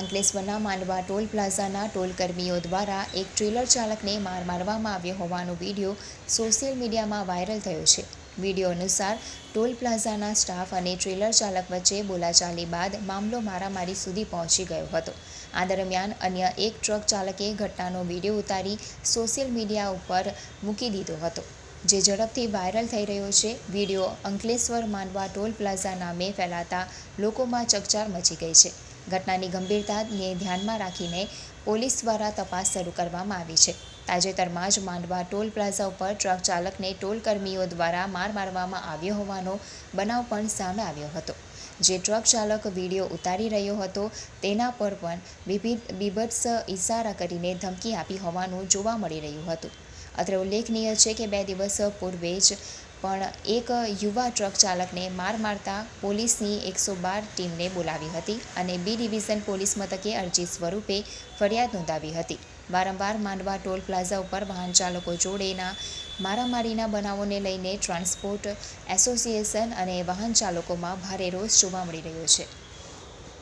અંકલેશ્વરના માંડવા toll પ્લાઝાના toll કર્મીઓ દ્વારા એક ટ્રેલર ચાલકને માર મારવામાં આવ્યો હોવાનો વીડિયો સોશિયલ મીડિયામાં વાયરલ થયો છે. વીડિયો અનુસાર, ટોલ પ્લાઝાના સ્ટાફ અને ટ્રેલર ચાલક વચ્ચે બોલાચાલી બાદ મામલો મારામારી સુધી પહોંચી ગયો હતો. આ દરમિયાન અન્ય એક ટ્રક ચાલકે ઘટનાનો વીડિયો ઉતારી સોશિયલ મીડિયા ઉપર મૂકી દીધો હતો. જે ઝડપથી વાયરલ થઈ રહ્યો છે. Video Ankleshwar Mandva toll plaza નામે ફેલાતા લોકોમાં ચકચાર મચી ગઈ છે. ઘટનાની ગંભીરતાને ધ્યાનમાં રાખીને પોલીસ દ્વારા તપાસ શરૂ કરવામાં આવી છે. તાજેતરમાં જ માંડવા ટોલ પ્લાઝા ઉપર ટ્રક ચાલકને ટોલ કર્મીઓ દ્વારા માર મારવામાં આવ્યો હોવાનો બનાવ પણ સામે આવ્યો હતો. જે ટ્રક ચાલક વીડિયો ઉતારી રહ્યો હતો, તેના પર પણ વિવિધ બીભત્સ ઇશારા કરીને ધમકી આપી હોવાનું જોવા મળી રહ્યું હતું. અત્રે ઉલ્લેખનીય છે કે બે દિવસ પૂર્વે જ પણ એક યુવા ટ્રક ચાલકને માર મારતા પોલીસની એકસો બાર ટીમને બોલાવી હતી અને બી ડિવિઝન પોલીસ મથકે અરજી સ્વરૂપે ફરિયાદ નોંધાવી હતી. વારંવાર માંડવા ટોલ પ્લાઝા ઉપર વાહન ચાલકો જોડેના મારામારીના બનાવોને લઈને ટ્રાન્સપોર્ટ એસોસિએશન અને વાહન ચાલકોમાં ભારે રોષ જોવા મળી રહ્યો છે.